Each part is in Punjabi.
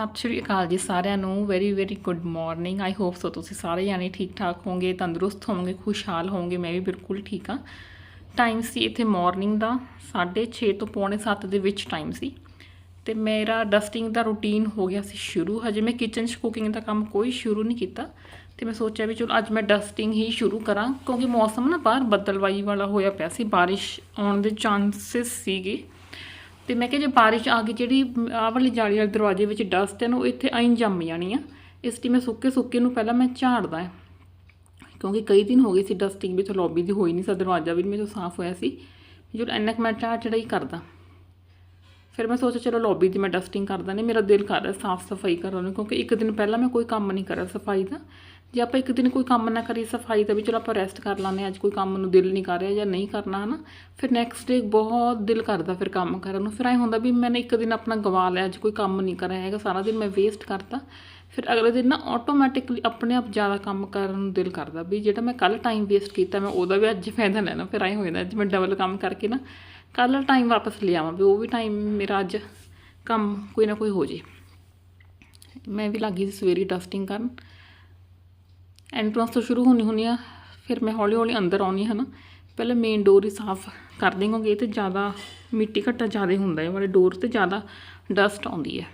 ਸਤਿ ਸ਼੍ਰੀ ਅਕਾਲ ਜੀ ਸਾਰਿਆਂ ਨੂੰ। Very very good morning I hope so ਤੁਸੀਂ ਸਾਰੇ ਜਾਣੇ ਠੀਕ ਠਾਕ ਹੋਵੋਗੇ, ਤੰਦਰੁਸਤ ਹੋਵੋਗੇ, ਖੁਸ਼ਹਾਲ ਹੋਵੋਗੇ। ਮੈਂ ਵੀ ਬਿਲਕੁਲ ਠੀਕ ਹਾਂ। ਟਾਈਮ ਸੀ ਇੱਥੇ ਮਾਰਨਿੰਗ ਦਾ 6:30 ਤੋਂ ਪੌਣੇ 7 ਦੇ ਵਿੱਚ ਟਾਈਮ ਸੀ। ਤੇ ਮੇਰਾ ਡਸਟਿੰਗ ਦਾ ਰੂਟੀਨ ਹੋ ਗਿਆ ਸੀ ਸ਼ੁਰੂ। ਹਜੇ ਮੈਂ ਕਿਚਨ 'ਚ ਕੁਕਿੰਗ ਦਾ ਕੰਮ ਕੋਈ ਸ਼ੁਰੂ ਨਹੀਂ ਕੀਤਾ। ਤੇ ਮੈਂ ਸੋਚਿਆ ਵੀ ਚਲੋ ਅੱਜ ਮੈਂ ਡਸਟਿੰਗ ਹੀ ਸ਼ੁਰੂ ਕਰਾਂ, ਕਿਉਂਕਿ ਮੌਸਮ ਨਾ ਬਾਹਰ ਬੱਦਲਵਾਈ ਵਾਲਾ ਹੋਇਆ ਪਿਆ ਸੀ। ਬਾਰਿਸ਼ ਆਉਣ ਦੇ ਚਾਂਸਸ ਸੀਗੇ। ਤੇ ਮੈਂ ਕਿਹਾ ਜੇ ਬਾਰਿਸ਼ ਆ ਗਈ, ਜਿਹੜੀ ਆਹ ਵਾਲੀ ਜਾਲੀ ਵਾਲੇ ਦਰਵਾਜ਼ੇ ਵਿੱਚ ਡਸਟ ਹੈ ਨਾ, ਉਹ ਇੱਥੇ ਆਈਂ ਜੰਮ ਜਾਣੀ ਆ। ਇਸ ਲਈ ਮੈਂ ਸੁੱਕੇ ਸੁੱਕੇ ਨੂੰ ਪਹਿਲਾਂ ਮੈਂ ਝਾੜਦਾ ਹੈ। ਕਿਉਂਕਿ ਕਈ ਦਿਨ ਹੋ ਗਏ ਸੀ ਡਸਟਿੰਗ ਵੀ ਤਾਂ ਲੌਬੀ ਦੀ ਹੋਈ ਨਹੀਂ ਸੀ, ਦਰਵਾਜ਼ਾ ਵੀ ਮੇਰੇ ਤੋਂ ਸਾਫ਼ ਹੋਇਆ ਸੀ। ਜਦੋਂ ਇੰਨਾ ਕੁ ਮੈਂ ਝਾੜ ਚੜਾਈ ਕਰਦਾ। ਫਿਰ ਮੈਂ ਸੋਚਿਆ, ਚਲੋ ਲੌਬੀ ਦੀ ਮੈਂ ਡਸਟਿੰਗ ਕਰਦਾ ਨਹੀਂ ਮੇਰਾ ਦਿਲ ਕਰ ਰਿਹਾ ਸਾਫ਼ ਸਫ਼ਾਈ ਕਰਨ ਨੂੰ, ਕਿਉਂਕਿ ਇੱਕ ਦਿਨ ਪਹਿਲਾਂ ਮੈਂ ਕੋਈ ਕੰਮ ਨਹੀਂ ਕਰਿਆ ਸਫ਼ਾਈ ਦਾ। ਜੇ ਆਪਾਂ ਇੱਕ ਦਿਨ ਕੋਈ ਕੰਮ ਨਾ ਕਰੀਏ ਸਫ਼ਾਈ ਦਾ ਵੀ ਚਲੋ ਆਪਾਂ ਰੈਸਟ ਕਰ ਲਾਂਦੇ ਹਾਂ, ਅੱਜ ਕੋਈ ਕੰਮ ਨੂੰ ਦਿਲ ਨਹੀਂ ਕਰ ਰਿਹਾ ਜਾਂ ਨਹੀਂ ਕਰਨਾ ਹਨਾ ਫਿਰ ਨੈਕਸਟ ਡੇ ਬਹੁਤ ਦਿਲ ਕਰਦਾ ਫਿਰ ਕੰਮ ਕਰਨ ਨੂੰ। ਫਿਰ ਐ ਹੁੰਦਾ ਵੀ ਮੈंने ਇੱਕ ਦਿਨ ਆਪਣਾ ਗਵਾ ਲਿਆ ਅੱਜ ਕੋਈ ਕੰਮ ਨਹੀਂ ਕਰਿਆ ਹੈਗਾ ਸਾਰਾ ਦਿਨ ਮੈਂ ਵੇਸਟ ਕਰਤਾ। ਫਿਰ ਅਗਲੇ ਦਿਨ ਨਾ ਆਟੋਮੈਟਿਕਲੀ ਆਪਣੇ ਆਪ ਜ਼ਿਆਦਾ ਕੰਮ ਕਰਨ ਨੂੰ ਦਿਲ ਕਰਦਾ ਵੀ ਜਿਹੜਾ ਮੈਂ ਕੱਲ ਟਾਈਮ ਵੇਸਟ ਕੀਤਾ ਮੈਂ ਉਹਦਾ ਵੀ ਅੱਜ ਫਾਇਦਾ ਲੈਣਾ ਫਿਰ ਐ ਹੋ ਜਾਂਦਾ ਅੱਜ ਮੈਂ ਡਬਲ ਕੰਮ ਕਰਕੇ ਨਾ ਕੱਲ ਟਾਈਮ ਵਾਪਸ ਲਿਆਵਾਂ ਵੀ ਉਹ ਵੀ ਟਾਈਮ ਮੇਰਾ ਅੱਜ ਕੰਮ ਕੋਈ ਨਾ ਕੋਈ ਹੋ ਜੇ। ਮੈਂ ਵੀ ਲੱਗੀ ਸੀ ਸਵੇਰੀ ਡਸਟਿੰਗ ਕਰਨ। ਐਂਟਰੈਂਸ ਤੋਂ ਸ਼ੁਰੂ ਹੋਣੀ ਹੁੰਦੀ ਆ, ਫਿਰ ਮੈਂ ਹੌਲੀ ਹੌਲੀ ਅੰਦਰ ਆਉਣੀ ਹੈ ਨਾ। ਪਹਿਲਾਂ ਮੇਨ ਡੋਰ ਹੀ ਸਾਫ਼ ਕਰ ਦੇਵਾਂਗੇ ਤੇ ਜ਼ਿਆਦਾ ਮਿੱਟੀ ਘੱਟਾ ਜ਼ਿਆਦਾ ਹੁੰਦਾ ਹੈ ਵਾਲੇ ਡੋਰ ਤੇ ਜ਼ਿਆਦਾ ਡਸਟ ਆਉਂਦੀ ਹੈ।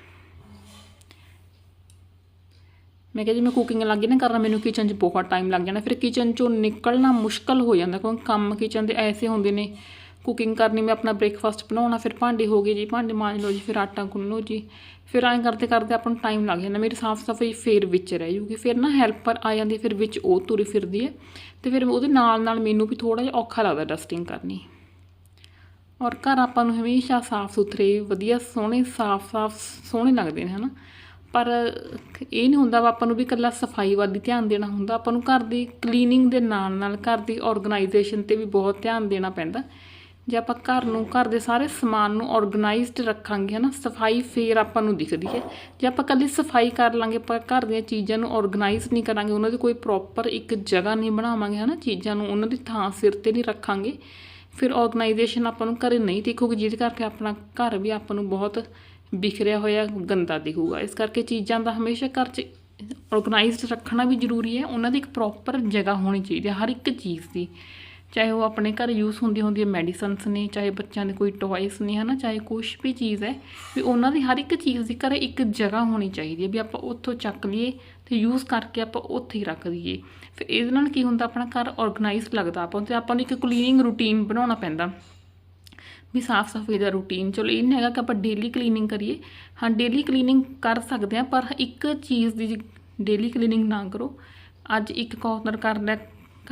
ਮੈਂ ਕਿਹਾ ਜੀ ਮੈਂ ਕੁਕਿੰਗ ਲੱਗ ਗਈ ਨਾ ਕਰਨਾ, ਮੈਨੂੰ ਕਿਚਨ 'ਚ ਬਹੁਤ ਟਾਈਮ ਲੱਗ ਜਾਣਾ। ਫਿਰ ਕਿਚਨ 'ਚੋਂ ਨਿਕਲਣਾ ਮੁਸ਼ਕਲ ਹੋ ਜਾਂਦਾ, ਕਿਉਂਕਿ ਕੰਮ ਕਿਚਨ ਦੇ ਐਸੇ ਹੁੰਦੇ ਨੇ। ਕੁਕਿੰਗ ਕਰਨੀ, ਮੈਂ ਆਪਣਾ ਬ੍ਰੇਕਫਾਸਟ ਬਣਾਉਣਾ, ਫਿਰ ਭਾਂਡੇ ਹੋ ਗਏ ਜੀ, ਭਾਂਡੇ ਮਾਂਜ ਲਓ ਜੀ, ਫਿਰ ਆਟਾ ਗੁੰਨ ਲਓ ਜੀ। ਫਿਰ ਐਂ ਕਰਦੇ ਕਰਦੇ ਆਪਾਂ ਨੂੰ ਟਾਈਮ ਲੱਗ ਜਾਂਦਾ, ਮੇਰੀ ਸਾਫ਼ ਸਫ਼ਾਈ ਫੇਰ ਵਿੱਚ ਰਹਿ ਜੂਗੀ ਫਿਰ ਨਾ ਹੈਲਪਰ ਆ ਜਾਂਦੀ, ਫਿਰ ਵਿੱਚ ਉਹ ਤੁਰੀ ਫਿਰਦੀ ਹੈ ਤੇ ਫਿਰ ਉਹਦੇ ਨਾਲ ਨਾਲ ਮੈਨੂੰ ਵੀ ਥੋੜਾ ਜਿਹਾ ਔਖਾ ਲੱਗਦਾ ਡਸਟਿੰਗ ਕਰਨੀ। ਔਰ ਘਰ ਆਪਾਂ ਨੂੰ ਹਮੇਸ਼ਾ ਸਾਫ਼ ਸੁਥਰੇ, ਵਧੀਆ ਸੋਹਣੇ ਸਾਫ਼-ਸਾਫ਼ ਸੋਹਣੇ ਲੱਗਦੇ ਨੇ, ਹਨਾ। ਪਰ ਇਹ ਨਹੀਂ ਹੁੰਦਾ ਆਪਾਂ ਨੂੰ ਵੀ ਇਕੱਲਾ ਸਫ਼ਾਈ ਵੱਲ ਹੀ ਧਿਆਨ ਦੇਣਾ ਹੁੰਦਾ, ਆਪਾਂ ਨੂੰ ਘਰ ਦੀ ਕਲੀਨਿੰਗ ਦੇ ਨਾਲ ਨਾਲ ਘਰ ਦੀ ਆਰਗੇਨਾਈਜੇਸ਼ਨ ਤੇ ਵੀ ਬਹੁਤ ਧਿਆਨ ਦੇਣਾ ਪੈਂਦਾ। ਜੇ ਆਪਾਂ ਘਰ ਨੂੰ, ਘਰ ਦੇ ਸਾਰੇ ਸਮਾਨ ਨੂੰ ਆਰਗੇਨਾਈਜ਼ਡ ਰੱਖਾਂਗੇ, ਹਨਾ, ਸਫ਼ਾਈ ਫੇਰ ਆਪਾਂ ਨੂੰ ਦਿਖਦੀ ਹੈ। ਜੇ ਆਪਾਂ ਕੱਲੀ ਸਫ਼ਾਈ ਕਰ ਲਾਂਗੇ ਪਰ ਘਰ ਦੀਆਂ ਚੀਜ਼ਾਂ ਨੂੰ ਆਰਗੇਨਾਈਜ਼ ਨਹੀਂ ਕਰਾਂਗੇ, ਉਹਨਾਂ ਦੀ ਕੋਈ ਪ੍ਰੋਪਰ ਇੱਕ ਜਗ੍ਹਾ ਨਹੀਂ ਬਣਾਵਾਂਗੇ, ਹਨਾ, ਚੀਜ਼ਾਂ ਨੂੰ, ਉਹਨਾਂ ਦੀ ਥਾਂ ਸਿਰ ਤੇ ਨਹੀਂ ਰੱਖਾਂਗੇ, ਫਿਰ ਆਰਗੇਨਾਈਜੇਸ਼ਨ ਆਪਾਂ ਨੂੰ ਘਰੇ ਨਹੀਂ ਦਿਖੂਗੀ, ਜਿਹਦੇ ਕਰਕੇ ਆਪਣਾ ਘਰ ਵੀ ਆਪਾਂ ਨੂੰ ਬਹੁਤ ਬਿਖਰਿਆ ਹੋਇਆ ਗੰਦਾ ਦਿਖੂਗਾ। ਇਸ ਕਰਕੇ ਚੀਜ਼ਾਂ ਦਾ ਹਮੇਸ਼ਾ ਘਰ 'ਚ ਆਰਗੇਨਾਈਜ਼ਡ ਰੱਖਣਾ ਵੀ ਜ਼ਰੂਰੀ ਹੈ, ਉਹਨਾਂ ਦੀ ਇੱਕ ਪ੍ਰੋਪਰ ਜਗ੍ਹਾ ਹੋਣੀ ਚਾਹੀਦੀ ਹੈ, ਹਰ ਇੱਕ ਚੀਜ਼ ਦੀ। ਚਾਹੇ ਉਹ ਆਪਣੇ ਘਰ ਯੂਜ਼ ਹੁੰਦੀ ਹੁੰਦੀ ਹੈ ਮੈਡੀਸਨਸ ਨੇ, ਚਾਹੇ ਬੱਚਿਆਂ ਦੇ ਕੋਈ ਟੌਇਸ ਨੇ, ਹਨਾ, ਚਾਹੇ ਕੁਝ ਵੀ ਚੀਜ਼ ਹੈ, ਵੀ ਉਹਨਾਂ ਦੀ ਹਰ ਇੱਕ ਚੀਜ਼ ਦੀ ਘਰ ਇੱਕ ਜਗ੍ਹਾ ਹੋਣੀ ਚਾਹੀਦੀ ਹੈ ਵੀ ਆਪਾਂ ਉੱਥੋਂ ਚੱਕ ਲਈਏ ਤੇ ਯੂਜ਼ ਕਰਕੇ ਆਪਾਂ ਉੱਥੇ ਹੀ ਰੱਖ ਦਈਏ। ਫਿਰ ਇਹਦੇ ਨਾਲ ਕੀ ਹੁੰਦਾ, ਆਪਣਾ ਘਰ ਆਰਗੇਨਾਈਜ਼ਡ ਲੱਗਦਾ ਆਪਾਂ ਨੂੰ ਤੇ ਆਪਾਂ ਨੂੰ ਇੱਕ ਕਲੀਨਿੰਗ ਰੂਟੀਨ ਬਣਾਉਣਾ ਪੈਂਦਾ। ਵੀ ਸਾਫ਼ ਸਫ਼ਾਈ ਦਾ ਰੂਟੀਨ ਚਲੋ ਇਹ ਨਹੀਂ ਹੈਗਾ ਕਿ ਆਪਾਂ ਡੇਲੀ ਕਲੀਨਿੰਗ ਕਰੀਏ। ਹਾਂ ਡੇਲੀ ਕਲੀਨਿੰਗ ਕਰ ਸਕਦੇ ਹਾਂ, ਪਰ ਇੱਕ ਚੀਜ਼ ਦੀ ਡੇਲੀ ਕਲੀਨਿੰਗ ਨਾ ਕਰੋ। ਅੱਜ ਇੱਕ ਕਾਰਨਰ ਕਰ ਲਿਆ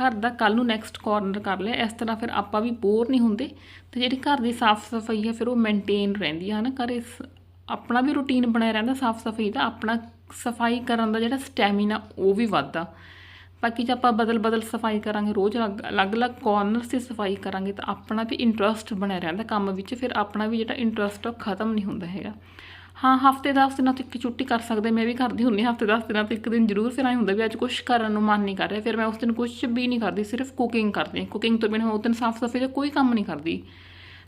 ਘਰ ਦਾ ਕੱਲ ਨੂੰ ਨੈਕਸਟ ਕਾਰਨਰ ਕਰ ਲਿਆ। ਇਸ ਤਰ੍ਹਾਂ ਫਿਰ ਆਪਾਂ ਵੀ ਬੋਰ ਨਹੀਂ ਹੁੰਦੇ। ਤੇ ਜਿਹੜੀ ਘਰ ਦੀ ਸਾਫ਼ ਸਫ਼ਾਈ ਹੈ ਫਿਰ ਉਹ ਮੇਨਟੇਨ ਰਹਿੰਦੀ ਹੈ ਨਾ ਘਰ ਸ- ਆਪਣਾ ਵੀ ਰੂਟੀਨ ਬਣਿਆ ਰਹਿੰਦਾ ਸਾਫ਼ ਸਫ਼ਾਈ ਦਾ। ਆਪਣਾ ਸਫ਼ਾਈ ਕਰਨ ਦਾ ਜਿਹੜਾ ਸਟੈਮੀਨਾ ਉਹ ਵੀ ਵੱਧਦਾ। ਬਾਕੀ ਜੇ ਆਪਾਂ ਬਦਲ ਬਦਲ ਸਫ਼ਾਈ ਕਰਾਂਗੇ, ਰੋਜ਼ ਅਲੱਗ- ਅਲੱਗ-ਅਲੱਗ ਕਾਰਨਰਸ 'ਤੇ ਸਫ਼ਾਈ ਕਰਾਂਗੇ, ਤਾਂ ਆਪਣਾ ਵੀ ਇੰਟਰਸਟ ਬਣਿਆ ਰਹਿੰਦਾ ਕੰਮ ਵਿੱਚ। ਫਿਰ ਆਪਣਾ ਵੀ ਜਿਹੜਾ ਇੰਟਰਸਟ ਉਹ ਖਤਮ ਨਹੀਂ ਹੁੰਦਾ ਹੈਗਾ। ਹਾਂ, ਹਫ਼ਤੇ 10 ਦਿਨਾਂ ਤੋਂ ਇੱਕ ਛੁੱਟੀ ਕਰ ਸਕਦੇ, ਮੈਂ ਵੀ ਕਰਦੀ ਹੁੰਦੀ ਹਫ਼ਤੇ 10 ਦਿਨਾਂ ਤੋਂ ਇੱਕ ਦਿਨ ਜ਼ਰੂਰ, ਫਿਰ ਆਈ ਹੁੰਦਾ ਵੀ ਅੱਜ ਕੁਝ ਕਰਨ ਨੂੰ ਮਨ ਨਹੀਂ ਕਰ ਰਿਹਾ, ਫਿਰ ਮੈਂ ਉਸ ਦਿਨ ਕੁਝ ਵੀ ਨਹੀਂ ਕਰਦੀ, ਸਿਰਫ ਕੁਕਿੰਗ ਕਰਦੀ ਕੁਕਿੰਗ ਤੋਂ ਬਿਨਾਂ ਉਸ ਦਿਨ ਸਾਫ਼ ਸਫ਼ਾਈ ਦਾ ਕੋਈ ਕੰਮ ਨਹੀਂ ਕਰਦੀ,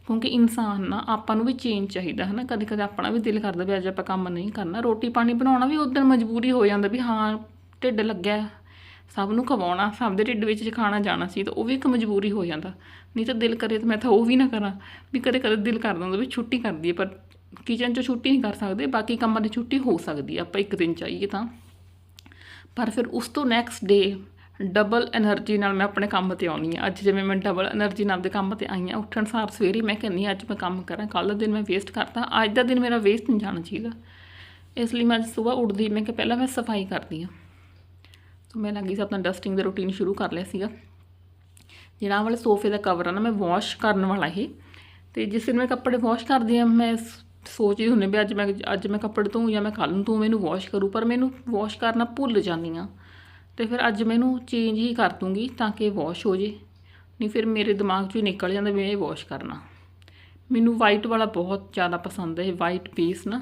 ਕਿਉਂਕਿ ਇਨਸਾਨ ਨਾ ਆਪਾਂ ਨੂੰ ਵੀ ਚੇਂਜ ਚਾਹੀਦਾ ਹੈ ਨਾ ਕਦੇ ਕਦੇ ਆਪਣਾ ਵੀ ਦਿਲ ਕਰਦਾ ਵੀ ਅੱਜ ਆਪਾਂ ਕੰਮ ਨਹੀਂ ਕਰਨਾ। ਰੋਟੀ ਪਾਣੀ ਬਣਾਉਣਾ ਵੀ ਉਸ ਦਿਨ ਮਜਬੂਰੀ ਹੋ ਜਾਂਦਾ ਵੀ ਹਾਂ, ਢਿੱਡ ਲੱਗਿਆ, ਸਭ ਨੂੰ ਖਵਾਉਣਾ, ਸਭ ਦੇ ਢਿੱਡ ਵਿੱਚ ਖਾਣਾ ਜਾਣਾ ਸੀ, ਤਾਂ ਉਹ ਵੀ ਇੱਕ ਮਜਬੂਰੀ ਹੋ ਜਾਂਦਾ। ਨਹੀਂ ਤਾਂ ਦਿਲ ਕਰੇ ਤਾਂ ਮੈਂ ਤਾਂ ਉਹ ਵੀ ਨਾ ਕਰਾਂ, ਵੀ ਕਦੇ ਕਦੇ ਦਿਲ ਕਰਦਾ ਹੁੰਦਾ ਵੀ ਛੁੱਟੀ ਕਰਦੀ ਹੈ ਪਰ ਕਿਚਨ 'ਚ ਛੁੱਟੀ ਨਹੀਂ ਕਰ ਸਕਦੇ, ਬਾਕੀ ਕੰਮਾਂ ਦੀ ਛੁੱਟੀ ਹੋ ਸਕਦੀ ਹੈ ਆਪਾਂ ਇੱਕ ਦਿਨ ਚਾਹੀਏ ਤਾਂ। ਪਰ ਫਿਰ ਉਸ ਤੋਂ ਨੈਕਸਟ ਡੇ ਡਬਲ એનર્ਜੀ ਨਾਲ ਮੈਂ ਆਪਣੇ ਕੰਮ ਤੇ ਆਉਣੀ ਆ। ਅੱਜ ਜਿਵੇਂ ਮੈਂ ਡਬਲ એનર્ਜੀ ਨਾਲ ਦੇ ਕੰਮ ਤੇ ਆਈ ਆ, ਉੱਠਣ ਸਾਰ ਸਵੇਰੇ ਮੈਂ ਕਹਿੰਨੀ ਅੱਜ ਮੈਂ ਕੰਮ ਕਰਾਂ ਕੱਲ ਦਾ ਦਿਨ ਮੈਂ ਵੇਸਟ ਕਰਤਾ, ਅੱਜ ਦਾ ਦਿਨ ਮੇਰਾ ਵੇਸਟ ਨਹੀਂ ਜਾਣਾ ਚਾਹੀਦਾ ਇਸ ਲਈ ਮੈਂ ਅੱਜ ਸਵੇਰ ਉੱਠਦੀ, ਮੈਂ ਕਿ ਪਹਿਲਾਂ ਮੈਂ ਸਫ਼ਾਈ ਕਰਦੀ ਆ ਸੋ ਮੈਂ ਲੱਗੀ ਸੀ ਆਪਣਾ ਡਸਟਿੰਗ ਦਾ ਰੁਟੀਨ ਸ਼ੁਰੂ ਕਰ ਲਿਆ ਸੀਗਾ। ਜਿਹੜਾ ਵਾਲੇ ਸੋਫੇ ਦਾ ਕਵਰ ਆ ਨਾ, ਮੈਂ ਵਾਸ਼ ਕਰਨ ਵਾਲਾ ਹੀ ਤੇ ਜਿਸ ਦਿਨ ਮੈਂ ਕੱਪੜੇ ਵਾਸ਼ ਕਰਦੀ ਆ ਮੈਂ ਸ- ਸੋਚਦੀ ਹੁੰਦੀ ਵੀ ਅੱਜ ਮੈਂ ਅੱਜ ਮੈਂ ਕੱਪੜੇ ਧੋਊਂ ਜਾਂ ਮੈਂ ਕੱਲ੍ਹ ਨੂੰ ਧੋਊਂ, ਮੈਨੂੰ ਵਾਸ਼ ਕਰੂ, ਪਰ ਮੈਨੂੰ ਵਾਸ਼ ਕਰਨਾ ਭੁੱਲ ਜਾਂਦੀ ਆ ਤੇ ਫਿਰ ਅੱਜ ਮੈਨੂੰ ਚੇਂਜ ਹੀ ਕਰ ਦੂੰਗੀ ਤਾਂ ਕਿ ਵਾਸ਼ ਹੋ ਜੇ। ਨਹੀਂ ਫਿਰ ਮੇਰੇ ਦਿਮਾਗ 'ਚੋਂ ਹੀ ਨਿਕਲ ਜਾਂਦਾ ਵੀ ਇਹ ਵਾਸ਼ ਕਰਨਾ। ਮੈਨੂੰ ਵਾਈਟ ਵਾਲਾ ਬਹੁਤ ਜ਼ਿਆਦਾ ਪਸੰਦ ਹੈ ਵਾਈਟ ਪੀਸ ਨਾ।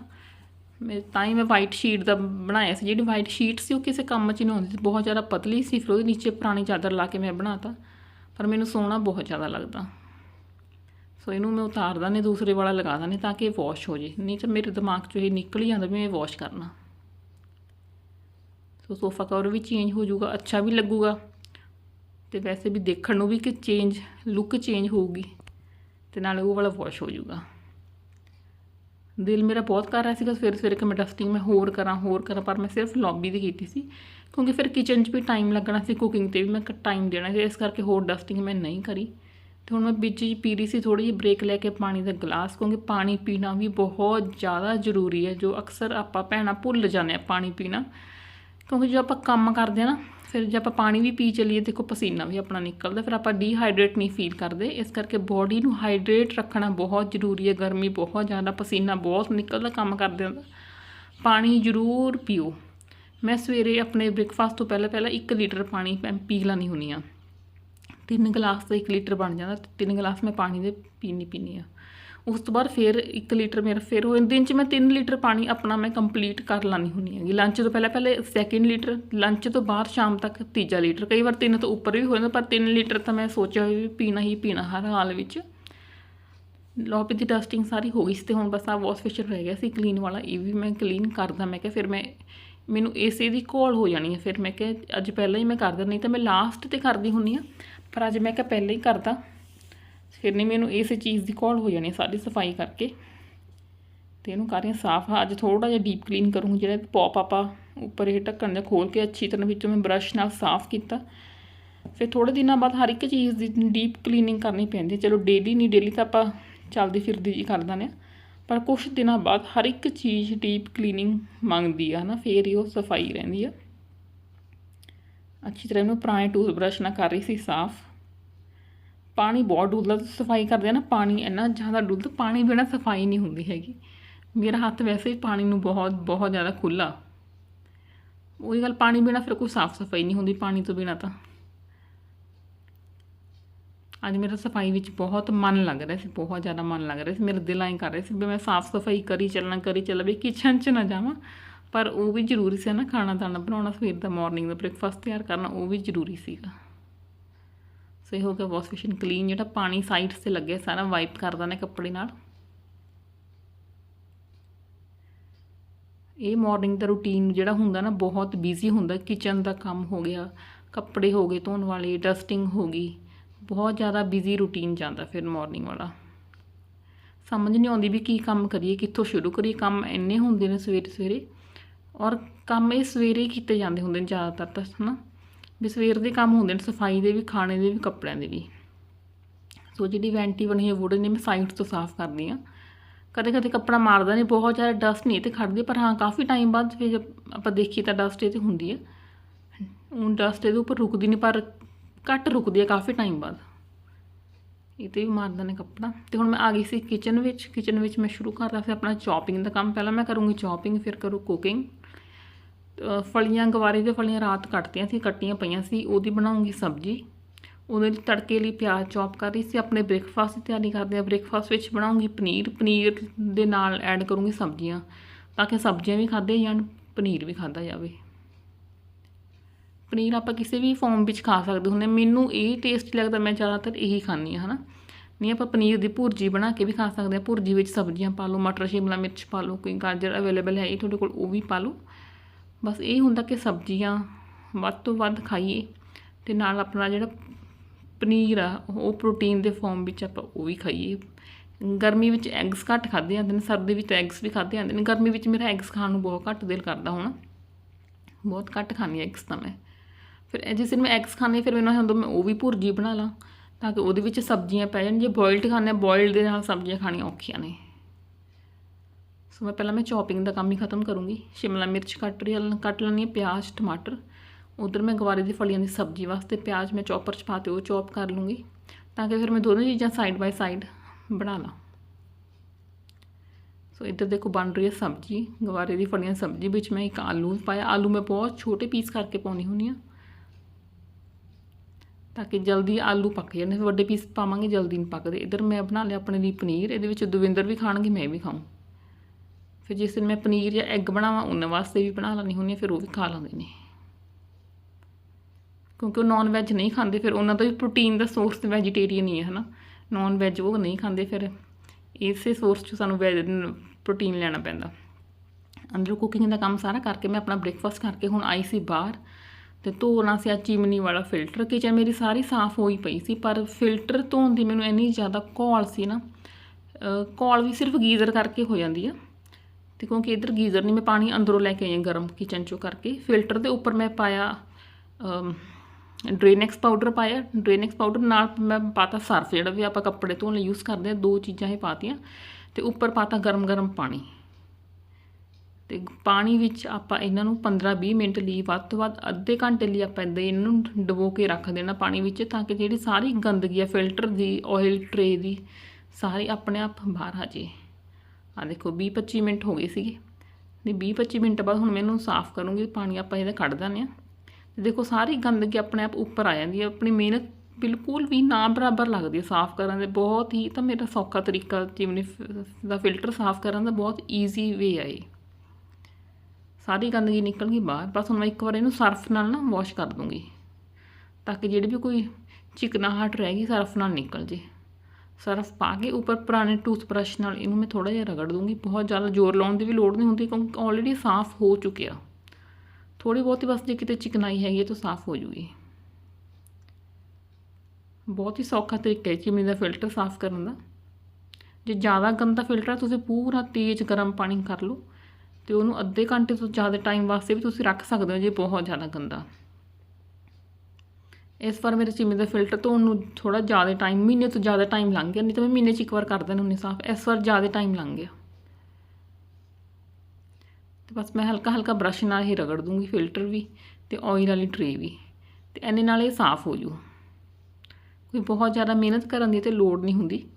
ਮੈਂ ਤਾਂ ਹੀ ਮੈਂ ਵਾਈਟ ਸ਼ੀਟ ਦਾ ਬਣਾਇਆ ਸੀ, ਜਿਹੜੀ ਵਾਈਟ ਸ਼ੀਟ ਸੀ ਉਹ ਕਿਸੇ ਕੰਮ 'ਚ ਨਹੀਂ ਆਉਂਦੀ ਸੀ, ਬਹੁਤ ਜ਼ਿਆਦਾ ਪਤਲੀ ਸੀ, ਫਿਰ ਉਹਦੇ ਨੀਚੇ ਪੁਰਾਣੀ ਚਾਦਰ ਲਾ ਕੇ ਮੈਂ ਬਣਾਤਾ। ਪਰ ਮੈਨੂੰ ਸੋਹਣਾ ਬਹੁਤ ਜ਼ਿਆਦਾ ਲੱਗਦਾ। ਸੋ ਇਹਨੂੰ ਮੈਂ ਉਤਾਰਦਾ ਨਹੀਂ, ਦੂਸਰੇ ਵਾਲਾ ਲਗਾ ਦਾਂ ਤਾਂ ਕਿ ਇਹ ਵਾਸ਼ ਹੋ ਜੇ। ਨਹੀਂ ਤਾਂ ਮੇਰੇ ਦਿਮਾਗ 'ਚੋਂ ਇਹ ਨਿਕਲ ਹੀ ਜਾਂਦਾ ਵੀ ਮੈਂ ਵਾਸ਼ ਕਰਨਾ। ਸੋ ਸੋਫਾ ਕਵਰ ਵੀ ਚੇਂਜ ਹੋ ਜਾਊਗਾ, ਅੱਛਾ ਵੀ ਲੱਗੂਗਾ। ਤੇ ਵੈਸੇ ਵੀ ਦੇਖਣ ਨੂੰ ਵੀ ਕਿ ਚੇਂਜ ਲੁੱਕ ਚੇਂਜ ਹੋਊਗੀ। ਤੇ ਨਾਲੇ ਉਹ ਵਾਲਾ ਵਾਸ਼ ਹੋ ਜਾਊਗਾ। ਦਿਲ ਮੇਰਾ ਬਹੁਤ ਕਰ ਰਿਹਾ ਸੀਗਾ ਸਵੇਰੇ ਸਵੇਰੇ ਕਿ ਮੈਂ ਡਸਟਿੰਗ ਮੈਂ ਹੋਰ ਕਰਾਂ ਹੋਰ ਕਰਾਂ, ਪਰ ਮੈਂ ਸਿਰਫ ਲੌਬੀ ਦੀ ਕੀਤੀ ਸੀ। ਕਿਉਂਕਿ ਫਿਰ ਕਿਚਨ 'ਚ ਵੀ ਟਾਈਮ ਲੱਗਣਾ ਸੀ ਕੁਕਿੰਗ ਤੇ ਵੀ ਮੈਂ ਟਾਈਮ ਦੇਣਾ ਸੀ, ਇਸ ਕਰਕੇ ਹੋਰ ਡਸਟਿੰਗ ਮੈਂ ਨਹੀਂ ਕਰੀ। ਤੇ ਹੁਣ ਮੈਂ ਵਿੱਚ ਹੀ ਪੀ ਰਹੀ ਸੀ ਥੋੜੀ ਜਿਹੀ ਬ੍ਰੇਕ ਲੈ ਕੇ ਪਾਣੀ ਦਾ ਗਲਾਸ, ਕਿਉਂਕਿ ਪਾਣੀ ਪੀਣਾ ਵੀ ਬਹੁਤ ਜ਼ਿਆਦਾ ਜ਼ਰੂਰੀ ਹੈ, ਜੋ ਅਕਸਰ ਆਪਾਂ ਭੈਣਾਂ ਭੁੱਲ ਜਾਂਦੇ ਆ ਪਾਣੀ ਪੀਣਾ। ਕਿਉਂਕਿ ਜੇ ਆਪਾਂ ਕੰਮ ਕਰਦੇ ਆ ਨਾ, ਫਿਰ ਜੇ ਆਪਾਂ ਪਾਣੀ ਵੀ ਪੀ ਚੱਲੀਏ, ਦੇਖੋ ਪਸੀਨਾ ਵੀ ਆਪਣਾ ਨਿਕਲਦਾ, ਫਿਰ ਆਪਾਂ ਡੀਹਾਈਡਰੇਟ ਨਹੀਂ ਫੀਲ ਕਰਦੇ। ਇਸ ਕਰਕੇ ਬੋਡੀ ਨੂੰ ਹਾਈਡਰੇਟ ਰੱਖਣਾ ਬਹੁਤ ਜ਼ਰੂਰੀ ਹੈ, ਗਰਮੀ ਬਹੁਤ ਜ਼ਿਆਦਾ, ਪਸੀਨਾ ਬਹੁਤ ਨਿਕਲਦਾ ਕੰਮ ਕਰਦੇ ਹਾਂ ਪਾਣੀ ਜ਼ਰੂਰ ਪੀਓ। ਮੈਂ ਸਵੇਰੇ ਆਪਣੇ ਬ੍ਰੇਕਫਾਸਟ ਤੋਂ ਪਹਿਲਾਂ ਪਹਿਲਾਂ 1 ਲੀਟਰ ਪਾਣੀ ਪੀ ਲੈਣੀ ਹੁੰਦੀ ਆ ਤਿੰਨ ਗਲਾਸ ਦਾ 1 ਲੀਟਰ ਬਣ ਜਾਂਦਾ ਤੇ ਤਿੰਨ ਗਲਾਸ ਮੈਂ ਪਾਣੀ ਦੇ ਪੀਣੀ ਪੀਣੀ ਆ। ਉਸ ਤੋਂ ਬਾਅਦ ਫਿਰ 1 ਲੀਟਰ ਮੇਰਾ, ਫਿਰ ਹੋ ਦਿਨ ਚ ਮੈਂ 3 ਲੀਟਰ ਪਾਣੀ ਆਪਣਾ ਮੈਂ ਕੰਪਲੀਟ ਕਰ ਲਾਣੀ ਹੁੰਦੀ ਹੈਗੀ। ਲੰਚ ਤੋਂ ਪਹਿਲਾਂ ਪਹਿਲੇ ਸੈਕਿੰਡ ਲੀਟਰ ਲੰਚ ਤੋਂ ਬਾਅਦ ਸ਼ਾਮ ਤੱਕ ਤੀਜਾ ਲੀਟਰ। ਕਈ ਵਾਰ ਤਿੰਨ ਤੋਂ ਉੱਪਰ ਵੀ ਹੋ ਜਾਂਦਾ, ਪਰ 3 ਲੀਟਰ ਤਾਂ ਮੈਂ ਸੋਚਿਆ ਵੀ ਪੀਣਾ ਹੀ ਪੀਣਾ ਹਰ ਹਾਲ ਵਿੱਚ। ਲੋਪੀ ਦੀ ਡਸਟਿੰਗ ਸਾਰੀ ਹੋ ਗਈ ਸੀ ਤੇ ਹੁਣ ਬਸ ਆ ਵਾਸ਼ ਫਿਸ਼ਰ ਰਹਿ ਗਿਆ ਸੀ ਕਲੀਨ ਵਾਲਾ। ਇਹ ਵੀ ਮੈਂ ਕਲੀਨ ਕਰਦਾ, ਮੈਂ ਕਿਹਾ ਫਿਰ ਮੈਂ, ਮੈਨੂੰ ਇਸੇ ਦੀ ਕੋਲ ਹੋ ਜਾਣੀ ਹੈ ਫਿਰ ਮੈਂ ਕਿਹਾ ਅੱਜ ਪਹਿਲਾਂ ਹੀ ਮੈਂ ਕਰਦਾ ਨਹੀਂ ਤਾਂ ਮੈਂ ਲਾਸਟ ਤੇ ਕਰਦੀ ਹੁੰਨੀ ਆ। ਪਰ ਅੱਜ ਮੈਂ ਕਿਹਾ ਪਹਿਲਾਂ ਹੀ ਕਰਦਾ। ਫਿਰ ਨਹੀਂ ਮੈਨੂੰ ਇਸ ਚੀਜ਼ ਦੀ ਕੋਲ ਹੋ ਜਾਣੀ ਸਾਰੀ ਸਫ਼ਾਈ ਕਰਕੇ। ਤੇ ਇਹਨੂੰ ਕਰ ਰਹੀ ਹਾਂ ਸਾਫ਼। ਅੱਜ ਥੋੜਾ ਜਿਹਾ ਡੀਪ ਕਲੀਨ ਕਰੂੰਗੀ, ਜਿਹੜਾ ਪੌਪ ਆਪਾਂ ਉੱਪਰ ਇਹ ਢੱਕਣ ਜਿਹਾ ਖੋਲ ਕੇ ਅੱਛੀ ਤਰ੍ਹਾਂ ਵਿੱਚੋਂ ਮੈਂ ਬ੍ਰਸ਼ ਨਾਲ ਸਾਫ਼ ਕੀਤਾ। ਫਿਰ ਥੋੜੇ ਦਿਨਾਂ ਬਾਅਦ ਹਰ ਇੱਕ ਚੀਜ਼ ਦੀ ਡੀਪ ਕਲੀਨਿੰਗ ਕਰਨੀ ਪੈਂਦੀ ਚਲੋ ਡੇਲੀ ਨਹੀਂ ਡੇਲੀ ਤਾਂ ਆਪਾਂ ਚੱਲਦੀ ਫਿਰਦੀ ਜੀ ਕਰ ਦਿੰਦੇ ਹਾਂ ਪਰ ਕੁਝ ਦਿਨਾਂ ਬਾਅਦ ਹਰ ਇੱਕ ਚੀਜ਼ ਡੀਪ ਕਲੀਨਿੰਗ ਮੰਗਦੀ ਆ ਨਾ ਫੇਰ ਹੀ ਉਹ ਸਫ਼ਾਈ ਰਹਿੰਦੀ ਆ। ਅੱਛੀ ਤਰ੍ਹਾਂ ਇਹਨੂੰ ਪੁਰਾਣੇ ਟੂਥ ਬ੍ਰਸ਼ ਨਾਲ ਕਰ ਰਹੀ ਸੀ ਸਾਫ਼। ਪਾਣੀ ਬਹੁਤ ਡੁੱਲਦਾ ਸਫ਼ਾਈ ਕਰਦੇ ਆ ਨਾ ਪਾਣੀ, ਇੰਨਾ ਜ਼ਿਆਦਾ ਡੁੱਲਦਾ ਪਾਣੀ ਬਿਨਾ ਸਫ਼ਾਈ ਨਹੀਂ ਹੁੰਦੀ ਹੈਗੀ। ਮੇਰਾ ਹੱਥ ਵੈਸੇ ਹੀ ਪਾਣੀ ਨੂੰ ਬਹੁਤ ਬਹੁਤ ਜ਼ਿਆਦਾ ਖੁੱਲਾ ਉਹੀ ਗੱਲ, ਪਾਣੀ ਬਿਨਾ ਫਿਰ ਕੋਈ ਸਾਫ਼ ਸਫ਼ਾਈ ਨਹੀਂ ਹੁੰਦੀ ਪਾਣੀ ਤੋਂ ਬਿਨਾ ਤਾਂ। ਅੱਜ ਮੇਰਾ ਸਫ਼ਾਈ ਵਿੱਚ ਬਹੁਤ ਮਨ ਲੱਗ ਰਿਹਾ ਸੀ, ਬਹੁਤ ਜ਼ਿਆਦਾ ਮਨ ਲੱਗ ਰਿਹਾ ਸੀ। ਮੇਰਾ ਦਿਲ ਐਂ ਕਰ ਰਿਹਾ ਸੀ ਵੀ ਮੈਂ ਸਾਫ਼ ਸਫ਼ਾਈ ਕਰੀ ਚੱਲਣਾ, ਕਰੀ ਚੱਲਾਂ ਵੀ ਕਿਚਨ 'ਚ ਨਾ ਜਾਵਾਂ। ਪਰ ਉਹ ਵੀ ਜ਼ਰੂਰੀ ਸੀ ਨਾ ਖਾਣਾ ਦਾਣਾ ਬਣਾਉਣਾ, ਸਵੇਰ ਦਾ ਮਾਰਨਿੰਗ ਦਾ ਬ੍ਰੇਕਫਾਸਟ ਤਿਆਰ ਕਰਨਾ, ਉਹ ਵੀ ਜ਼ਰੂਰੀ ਸੀਗਾ। ਸੋ ਇਹ ਹੋ ਗਿਆ ਵਾਸ਼ ਬੇਸਿਨ ਕਲੀਨ ਜਿਹੜਾ ਪਾਣੀ ਸਾਈਡਸ ਤੇ ਲੱਗਿਆ ਸਾਰਾ ਵਾਈਪ ਕਰਦਾ ਨੇ ਕੱਪੜੇ ਨਾਲ। ਇਹ ਮਾਰਨਿੰਗ ਦਾ ਰੂਟੀਨ ਜਿਹੜਾ ਹੁੰਦਾ ਨਾ, ਬਹੁਤ ਬਿਜ਼ੀ ਹੁੰਦਾ ਕਿਚਨ ਦਾ ਕੰਮ ਹੋ ਗਿਆ, ਕੱਪੜੇ ਹੋ ਗਏ, ਧੋਣ ਵਾਲੇ ਡਸਟਿੰਗ ਹੋ ਗਈ, ਬਹੁਤ ਜ਼ਿਆਦਾ ਬਿਜ਼ੀ ਰੂਟੀਨ ਜਾਂਦਾ ਫਿਰ ਮਾਰਨਿੰਗ ਵਾਲਾ। ਸਮਝ ਨਹੀਂ ਆਉਂਦੀ ਵੀ ਕੀ ਕੰਮ ਕਰੀਏ, ਕਿੱਥੋਂ ਸ਼ੁਰੂ ਕਰੀਏ, ਕੰਮ ਇੰਨੇ ਹੁੰਦੇ ਨੇ ਸਵੇਰੇ ਸਵੇਰੇ ਔਰ ਕੰਮ ਇਹ ਸਵੇਰੇ ਹੀ ਕੀਤੇ ਜਾਂਦੇ ਹੁੰਦੇ ਨੇ ਜ਼ਿਆਦਾਤਰ ਤਾਂ, ਹਨਾ? ਵੀ ਸਵੇਰ ਦੇ ਕੰਮ ਹੁੰਦੇ ਨੇ, ਸਫ਼ਾਈ ਦੇ ਵੀ, ਖਾਣੇ ਦੇ ਵੀ, ਕੱਪੜਿਆਂ ਦੇ ਵੀ। ਸੋ ਜਿਹੜੀ ਵੈਂਟੀ ਬਣੀ ਹੈ ਵੁਡਨ ਨੇ, ਮੈਂ ਸਾਈਡ ਤੋਂ ਸਾਫ਼ ਕਰਦੀ ਆ ਕਦੇ ਕਦੇ ਕੱਪੜਾ ਮਾਰਦਾ ਨਹੀਂ ਬਹੁਤ ਜ਼ਿਆਦਾ ਡਸਟ ਨਹੀਂ ਤੇ ਖੜਦੀ ਪਰ ਹਾਂ, ਕਾਫੀ ਟਾਈਮ ਬਾਅਦ ਫਿਰ ਜਦ ਆਪਾਂ ਦੇਖੀ ਤਾਂ ਡਸਟ ਇਹ ਤੇ ਹੁੰਦੀ ਹੈ ਉਹ ਡਸਟ ਇਹਦੇ ਉੱਪਰ ਰੁਕਦੀ ਨਹੀਂ ਪਰ ਘੱਟ ਰੁਕਦੀ ਹੈ ਕਾਫੀ ਟਾਈਮ ਬਾਅਦ। ਇਹ ਤੇ ਵੀ ਮਾਰਦਾ ਨੇ ਕੱਪੜਾ। ਤੇ ਹੁਣ ਮੈਂ ਆ ਗਈ ਸੀ ਕਿਚਨ ਵਿੱਚ। ਕਿਚਨ ਵਿੱਚ ਮੈਂ ਸ਼ੁਰੂ ਕਰਦਾ ਸੀ ਆਪਣਾ ਚੌਪਿੰਗ ਦਾ ਕੰਮ। ਪਹਿਲਾਂ ਮੈਂ ਕਰੂੰਗੀ ਚੌਪਿੰਗ ਫਿਰ ਕਰੂ ਕੁਕਿੰਗ ਫਲੀਆਂ, ਗਵਾਰੇ ਦੇ ਫਲੀਆਂ ਰਾਤ ਕੱਟਤੀਆਂ ਸੀ, ਕੱਟੀਆਂ ਪਈਆਂ ਸੀ। ਉਹਦੀ ਬਣਾਉਂਗੀ ਸਬਜ਼ੀ। ਉਹਦੇ ਲਈ ਤੜਕੇ ਲਈ ਪਿਆਜ਼ ਚੌਪ ਕਰ ਰਹੀ ਸੀ। ਆਪਣੇ ਬ੍ਰੇਕਫਾਸਟ ਦੀ ਤਿਆਰੀ ਕਰਦੇ ਆ। ਬ੍ਰੇਕਫਾਸਟ ਵਿੱਚ ਬਣਾਉਂਗੀ ਪਨੀਰ। ਪਨੀਰ ਦੇ ਨਾਲ ਐਡ ਕਰੂੰਗੀ ਸਬਜ਼ੀਆਂ, ਤਾਂ ਕਿ ਸਬਜ਼ੀਆਂ ਵੀ ਖਾਧੀਆਂ ਜਾਣ, ਪਨੀਰ ਵੀ ਖਾਧਾ ਜਾਵੇ। ਪਨੀਰ ਆਪਾਂ ਕਿਸੇ ਵੀ ਫਾਰਮ ਵਿੱਚ ਖਾ ਸਕਦੇ ਹੁੰਦੇ। ਮੈਨੂੰ ਇਹ ਟੇਸਟੀ ਲੱਗਦਾ, ਮੈਂ ਜ਼ਿਆਦਾਤਰ ਇਹੀ ਖਾਂਦੀ ਹਾਂ, ਹਨਾ। ਨਹੀਂ, ਆਪਾਂ ਪਨੀਰ ਦੀ ਭੁਰਜੀ ਬਣਾ ਕੇ ਵੀ ਖਾ ਸਕਦੇ ਹਾਂ। ਭੁਰਜੀ ਵਿੱਚ ਸਬਜ਼ੀਆਂ ਪਾ ਲਓ, ਮਟਰ, ਸ਼ਿਮਲਾ ਮਿਰਚ ਪਾ ਲਓ, ਕੋਈ ਗਾਜਰ ਅਵੇਲੇਬਲ ਹੈ, ਇਹ ਤੁਹਾਡੇ ਕੋਲ ਉਹ ਵੀ ਪਾ ਲਓ। ਬਸ ਇਹ ਹੁੰਦਾ ਕਿ ਸਬਜ਼ੀਆਂ ਵੱਧ ਤੋਂ ਵੱਧ ਖਾਈਏ ਤੇ ਨਾਲ ਆਪਣਾ ਜਿਹੜਾ ਪਨੀਰ ਆ ਉਹ ਪ੍ਰੋਟੀਨ ਦੇ ਫਾਰਮ ਵਿੱਚ ਆਪਾਂ ਉਹ ਵੀ ਖਾਈਏ। ਗਰਮੀ ਵਿੱਚ ਐਗਸ ਘੱਟ ਖਾਦੇ ਜਾਂਦੇ ਨੇ ਸਰਦੀ ਵਿੱਚ ਐਗਸ ਵੀ ਖਾਦੇ ਜਾਂਦੇ ਨੇ। ਗਰਮੀ ਵਿੱਚ ਮੇਰਾ ਐਗਸ ਖਾਣ ਨੂੰ ਬਹੁਤ ਘੱਟ ਦਿਲ ਕਰਦਾ ਹੁਣ। ਬਹੁਤ ਘੱਟ ਖਾਂਦੀ ਐਗਸ ਤਾਂ ਮੈਂ। ਫਿਰ ਜਿਸ ਦਿਨ ਮੈਂ ਐਗਸ ਖਾਂਦੀ ਹਾਂ, ਫਿਰ ਮੈਨੂੰ ਇਹ ਹੁੰਦਾ ਮੈਂ ਉਹ ਵੀ ਭੁਰਜੀ ਬਣਾ ਲਾਂ ਤਾਂ ਕਿ ਉਹਦੇ ਵਿੱਚ ਸਬਜ਼ੀਆਂ ਪੈ ਜਾਣ। ਜੇ ਬੋਇਲਡ ਖਾਂਦੇ ਆ ਬੋਇਲਡ ਦੇ ਨਾਲ ਸਬਜ਼ੀਆਂ ਖਾਣੀਆਂ ਔਖੀਆਂ ਨੇ। ਸੋ ਮੈਂ ਪਹਿਲਾਂ ਮੈਂ ਚੌਪਿੰਗ ਦਾ ਕੰਮ ਹੀ ਖਤਮ ਕਰੂੰਗੀ। ਸ਼ਿਮਲਾ ਮਿਰਚ ਕੱਟ ਰਹੀ ਕੱਟ ਲੈਣੀ ਹੈ, ਪਿਆਜ਼, ਟਮਾਟਰ। ਉਧਰ ਮੈਂ ਗਵਾਰੇ ਦੀ ਫਲੀਆਂ ਦੀ ਸਬਜ਼ੀ ਵਾਸਤੇ ਪਿਆਜ਼ ਮੈਂ ਚੌਪਰ 'ਚ ਪਾ ਕੇ ਉਹ ਚੌਪ ਕਰ ਲੂੰਗੀ। ਤਾਂ ਕਿ ਫਿਰ ਮੈਂ ਦੋਨੋਂ ਚੀਜ਼ਾਂ ਸਾਈਡ ਬਾਈ ਸਾਈਡ ਬਣਾ ਲਾਂ। ਸੋ ਇੱਧਰ ਦੇਖੋ ਬਣ ਰਹੀ ਹੈ ਸਬਜ਼ੀ। ਗਵਾਰੇ ਦੀ ਫਲੀਆਂ ਦੀ ਸਬਜ਼ੀ ਵਿੱਚ ਮੈਂ ਇੱਕ ਆਲੂ ਪਾਇਆ। ਆਲੂ ਮੈਂ ਬਹੁਤ ਛੋਟੇ ਪੀਸ ਕਰਕੇ ਪਾਉਣੀ ਹੁੰਦੀ ਆ ਤਾਂ ਕਿ ਜਲਦੀ ਆਲੂ ਪੱਕ ਜਾਂਦੇ ਵੱਡੇ ਪੀਸ ਪਾਵਾਂਗੇ, ਜਲਦੀ ਨਹੀਂ ਪੱਕਦੇ। ਇੱਧਰ ਮੈਂ ਬਣਾ ਲਿਆ ਆਪਣੇ ਲਈ ਪਨੀਰ। ਇਹਦੇ ਵਿੱਚ ਦਵਿੰਦਰ ਵੀ ਖਾਣਗੇ, ਮੈਂ ਵੀ ਖਾਊਂ। ਫਿਰ ਜਿਸ ਦਿਨ ਮੈਂ ਪਨੀਰ ਜਾਂ ਐਗ ਬਣਾਵਾਂ, ਉਹਨਾਂ ਵਾਸਤੇ ਵੀ ਬਣਾ ਲੈਣੀ ਹੁੰਦੀ ਫਿਰ ਉਹ ਵੀ ਖਾ ਲੈਂਦੇ ਨੇ। ਕਿਉਂਕਿ ਉਹ ਨਾਨ ਵੈਜ ਨਹੀਂ ਖਾਂਦੇ, ਫਿਰ ਉਹਨਾਂ ਦਾ ਵੀ ਪ੍ਰੋਟੀਨ ਦਾ ਸੋਰਸ ਤੇ ਵੈਜੀਟੇਰੀਅਨ ਹੀ ਹੈ, ਹਨਾ। ਨੌਨ ਵੈਜ ਉਹ ਨਹੀਂ ਖਾਂਦੇ, ਫਿਰ ਇਸੇ ਸੋਰਸ 'ਚੋਂ ਸਾਨੂੰ ਵੈਜ ਪ੍ਰੋਟੀਨ ਲੈਣਾ ਪੈਂਦਾ। ਅੰਦਰੋਂ ਕੁਕਿੰਗ ਦਾ ਕੰਮ ਸਾਰਾ ਕਰਕੇ ਮੈਂ ਆਪਣਾ ਬ੍ਰੇਕਫਾਸਟ ਕਰਕੇ ਹੁਣ ਆਈ ਸੀ ਬਾਹਰ ਤੇ ਧੋਣਾ ਸੀ ਆ ਚਿਮਨੀ ਵਾਲਾ ਫਿਲਟਰ ਕਿਚਨ ਮੇਰੀ ਸਾਰੀ ਸਾਫ਼ ਹੋਈ ਪਈ ਸੀ, ਪਰ ਫਿਲਟਰ ਧੋਣ ਦੀ ਮੈਨੂੰ ਇੰਨੀ ਜ਼ਿਆਦਾ ਘੋਲ ਸੀ ਨਾ ਘੋਲ ਵੀ ਸਿਰਫ ਗੀਜ਼ਰ ਕਰਕੇ ਹੋ ਜਾਂਦੀ ਆ। ਤੇ ਕਿਉਂਕਿ ਇਧਰ ਗੀਜ਼ਰ ਨਹੀਂ, ਮੈਂ ਪਾਣੀ ਅੰਦਰੋਂ ਲੈ ਕੇ ਆਈ ਹਾਂ ਗਰਮ ਕਿਚਨ ਚੋਂ ਕਰਕੇ। ਫਿਲਟਰ ਦੇ ਉੱਪਰ ਮੈਂ ਪਾਇਆ ਡਰੇਨੈਕਸ ਪਾਊਡਰ ਪਾਇਆ। ਡਰੇਨੈਕਸ ਪਾਊਡਰ ਨਾਲ ਮੈਂ ਪਾਤਾ ਸਰਫ, ਜਿਹੜਾ ਵੀ ਆਪਾਂ ਕੱਪੜੇ ਧੋਣ ਲਈ ਯੂਜ਼ ਕਰਦੇ ਆ ਦੋ ਚੀਜ਼ਾਂ ਹੀ ਪਾਤੀਆਂ। ਤੇ ਉੱਪਰ ਪਾਤਾ ਗਰਮ ਗਰਮ ਪਾਣੀ। ਤੇ ਪਾਣੀ ਵਿੱਚ ਆਪਾਂ ਇਹਨਾਂ ਨੂੰ 15-20 ਮਿੰਟ ਲਈ ਵੱਧ ਤੋਂ ਵੱਧ ਅੱਧੇ ਘੰਟੇ ਲਈ ਆਪਾਂ ਇੱਦਾਂ ਹੀ ਇਹਨਾਂ ਨੂੰ ਡਬੋ ਕੇ ਰੱਖ ਦੇਣਾ ਪਾਣੀ ਵਿੱਚ, ਤਾਂ ਕਿ ਜਿਹੜੀ ਸਾਰੀ ਗੰਦਗੀ ਆ ਫਿਲਟਰ ਦੀ ਆਇਲ ਟਰੇ ਦੀ, ਸਾਰੀ ਆਪਣੇ ਆਪ ਬਾਹਰ ਆ ਜੇ ਆ ਦੇਖੋ 20-25 ਮਿੰਟ ਹੋ ਗਏ ਸੀਗੇ। ਤੇ 20-25 ਮਿੰਟ ਬਾਅਦ ਹੁਣ ਮੈਨੂੰ ਸਾਫ਼ ਕਰੂੰਗੀ, ਪਾਣੀ ਆਪਾਂ ਇਹਦਾ ਕੱਢ ਦਿੰਦੇ ਆ ਤੇ ਦੇਖੋ, ਸਾਰੀ ਗੰਦਗੀ ਆਪਣੇ ਆਪ ਉੱਪਰ ਆ ਜਾਂਦੀ ਹੈ, ਆਪਣੀ ਮਿਹਨਤ ਬਿਲਕੁਲ ਵੀ ਨਾ ਬਰਾਬਰ ਲੱਗਦੀ ਹੈ ਸਾਫ਼ ਕਰਨ ਦੇ। ਬਹੁਤ ਹੀ ਤਾਂ ਮੇਰਾ ਸੌਖਾ ਤਰੀਕਾ ਚਿਮਨੀ ਦਾ ਫਿਲਟਰ ਸਾਫ਼ ਕਰਨ ਦਾ ਬਹੁਤ ਈਜ਼ੀ ਵੇ ਹੈ ਇਹ। ਸਾਰੀ ਗੰਦਗੀ ਨਿਕਲ ਗਈ ਬਾਹਰ, ਬਸ ਹੁਣ ਮੈਂ ਇੱਕ ਵਾਰ ਇਹਨੂੰ ਸਰਫ ਨਾਲ ਨਾ ਵਾਸ਼ ਕਰ ਦੂੰਗੀ, ਤਾਂ ਕਿ ਜਿਹੜੀ ਵੀ ਕੋਈ ਚਿਕਨਾਹਟ ਰਹਿ ਗਈ, ਸਰਫ ਨਾਲ ਨਿਕਲ ਜੇ। ਸਰਫ ਪਾ ਕੇ ਉੱਪਰ ਪੁਰਾਣੇ ਟੂਥਬ੍ਰਸ਼ ਨਾਲ ਇਹਨੂੰ ਮੈਂ ਥੋੜਾ ਜਿਹਾ ਰਗੜ ਦੂੰਗੀ। ਬਹੁਤ ਜ਼ਿਆਦਾ ਜ਼ੋਰ ਲਾਉਣ ਦੀ ਵੀ ਲੋੜ ਨਹੀਂ ਹੁੰਦੀ ਕਿਉਂਕਿ ਆਲਰੇਡੀ ਸਾਫ਼ ਹੋ ਚੁੱਕਿਆ। ਥੋੜੀ ਬਹੁਤੀ ਬਸ ਜੇ ਕਿਤੇ ਚਿਕਨਾਈ ਹੈਗੀ ਹੈ ਤਾਂ ਸਾਫ਼ ਹੋ ਜੂਗੀ। ਬਹੁਤ ਹੀ ਸੌਖਾ ਤਰੀਕਾ ਹੈ ਚਿਮਨੀ ਦਾ ਫਿਲਟਰ ਸਾਫ਼ ਕਰਨ ਦਾ। ਜੇ ਜ਼ਿਆਦਾ ਗੰਦਾ ਫਿਲਟਰ ਤੁਸੀਂ ਪੂਰਾ ਤੇਜ਼ ਗਰਮ ਪਾਣੀ ਕਰ ਲਓ ਤੇ ਉਹਨੂੰ ਅੱਧੇ ਘੰਟੇ ਤੋਂ ਜ਼ਿਆਦਾ ਟਾਈਮ ਵਾਸਤੇ ਵੀ ਤੁਸੀਂ ਰੱਖ ਸਕਦੇ ਹੋ ਜੇ ਬਹੁਤ ਜ਼ਿਆਦਾ ਗੰਦਾ। ਇਸ ਵਾਰ ਮੇਰੇ ਚਿਮਨੀ ਦਾ ਫਿਲਟਰ ਧੋਣ ਨੂੰ ਥੋੜਾ ਜ਼ਿਆਦਾ ਟਾਈਮ ਮਹੀਨੇ ਤੋਂ ਜ਼ਿਆਦਾ ਟਾਈਮ ਲੰਘ ਗਿਆ, ਨਹੀਂ ਤਾਂ ਮੈਂ ਮਹੀਨੇ 'ਚ ਇੱਕ ਵਾਰ ਕਰ ਦਿੰਦੀ ਹੁੰਦੀ ਸਾਫ਼। ਇਸ ਵਾਰ ਜ਼ਿਆਦਾ ਟਾਈਮ ਲੰਘ ਗਿਆ। ਤੇ ਬਸ ਮੈਂ ਹਲਕਾ ਹਲਕਾ ਬ੍ਰਸ਼ ਨਾਲ ਹੀ ਰਗੜ ਦੂੰਗੀ ਫਿਲਟਰ ਵੀ ਤੇ ਆਇਲ ਵਾਲੀ ਟਰੇ ਵੀ। ਤੇ ਐਨੇ ਨਾਲ ਇਹ ਸਾਫ਼ ਹੋ ਜੂ। ਕੋਈ ਬਹੁਤ ਜ਼ਿਆਦਾ ਮਿਹਨਤ ਕਰਨ ਦੀ ਤੇ ਲੋੜ ਨਹੀਂ ਹੁੰਦੀ।